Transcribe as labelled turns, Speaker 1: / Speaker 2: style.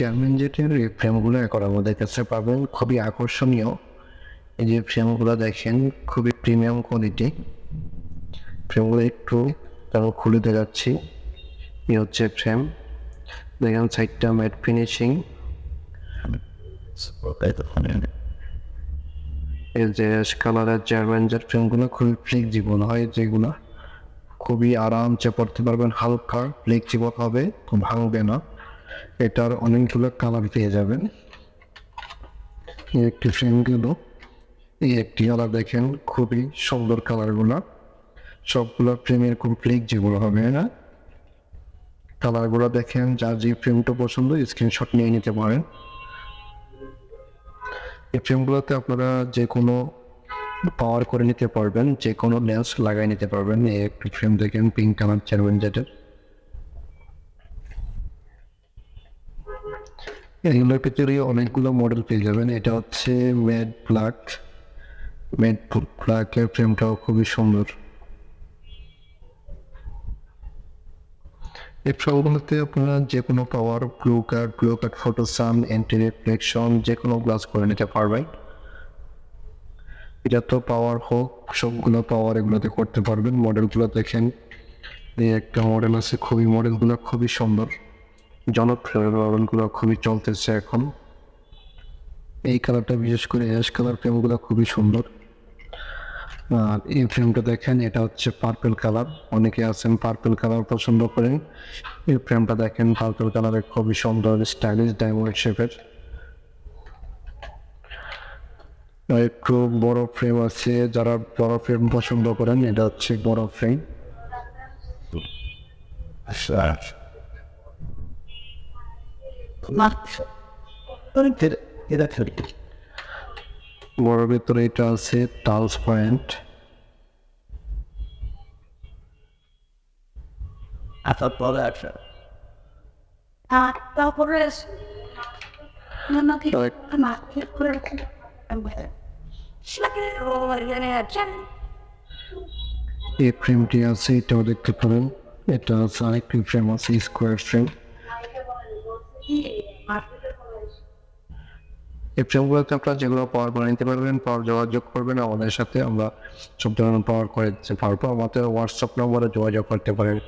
Speaker 1: Chairman জেটের এই ফ্রেমগুলো এখন আমাদের কাছে পাবেন, খুবই আকর্ষণীয়। এই যে ফ্রেমগুলো দেখেন, খুবই প্রিমিয়াম কোয়ালিটি ফ্রেমগুলো একটু তেমন খুলে দেখাচ্ছি। এই হচ্ছে ফ্রেম দেখেন সাইডটা ম্যাট ফিনিশিং এই যে কালারের চেয়ারম্যান জেট ফ্রেমগুলো খুবই ফ্লেক্সিবল হয় যেগুলো। খুবই আরামসে পড়তে পারবেন, হালকা ফ্লেক্সিবল হবে ভাঙবে না। এটার অনেকগুলো কালার পেয়ে যাবেন। এই একটি ফ্রেমগুলো, এই একটি কালার দেখেন, খুবই সুন্দর কালারগুলো। সবগুলো ফ্রেমের খুব যেগুলো হবে না। কালারগুলো দেখেন, যার যে ফ্রেমটা পছন্দ স্ক্রিনশট নিয়ে নিতে পারেন। এই ফ্রেমগুলোতে আপনারা যে কোনো পাওয়ার করে নিতে পারবেন যে কোনো লেন্স লাগাই নিতে পারবেন। এই একটি ফ্রেম দেখেন পিঙ্ক কালার চেয়ারম্যান জেটের এগুলোর ভিতরে অনেকগুলো মডেল পেয়ে যাবেন। এটা হচ্ছে ম্যাড ব্ল্যাক ম্যাড ব্ল্যাকের ফ্রেমটাও খুবই সুন্দর। এই ফ্রেমগুলোতে আপনারা যে কোনো power blue card blue card photo sun anti reflection যে কোনো গ্লাস করে নিতে পারবেন। এটা তো পাওয়ার হোক, সবগুলো পাওয়ার এগুলোতে করতে পারবেন। মডেলগুলো দেখেন, এই একটা মডেল আছে, খুবই মডেলগুলো খুবই সুন্দর। জনপ্রিয় মডেলগুলো খুবই চলতেছে এখন। এই কালারটা বিশেষ করে অ্যাশ কালার ফ্রেমগুলো খুবই সুন্দর। আর এই ফ্রেমটা দেখেন, এটা হচ্ছে পার্পেল কালার অনেকে আছেন পার্পেল কালার পছন্দ করেন। এই ফ্রেমটা দেখেন পার্পেল কালারের খুবই সুন্দর স্টাইলিশ ডায়মন্ড শেপের একটু বড় ফ্রেম আছে, যারা বড় ফ্রেম পছন্দ করেন, এটা হচ্ছে বড় ফ্রেম বড় ভিতরে এটা আছে টালস পয়েন্ট
Speaker 2: তারপরে
Speaker 1: এই ফ্রেমটি আছে এটাও দেখতে পারেন এটা আছে আরেকটি ফ্রেম আছে স্কোয়ার ফ্রেম এই আপনারা যেগুলো পাওয়ার করে নিতে পারবেন পাওয়ার যোগাযোগ করবেন, আমাদের সাথে আমরা সব ধরনের পাওয়ার করে পারব। আমাদের হোয়াটসঅ্যাপ নম্বরে যোগাযোগ করতে পারেন।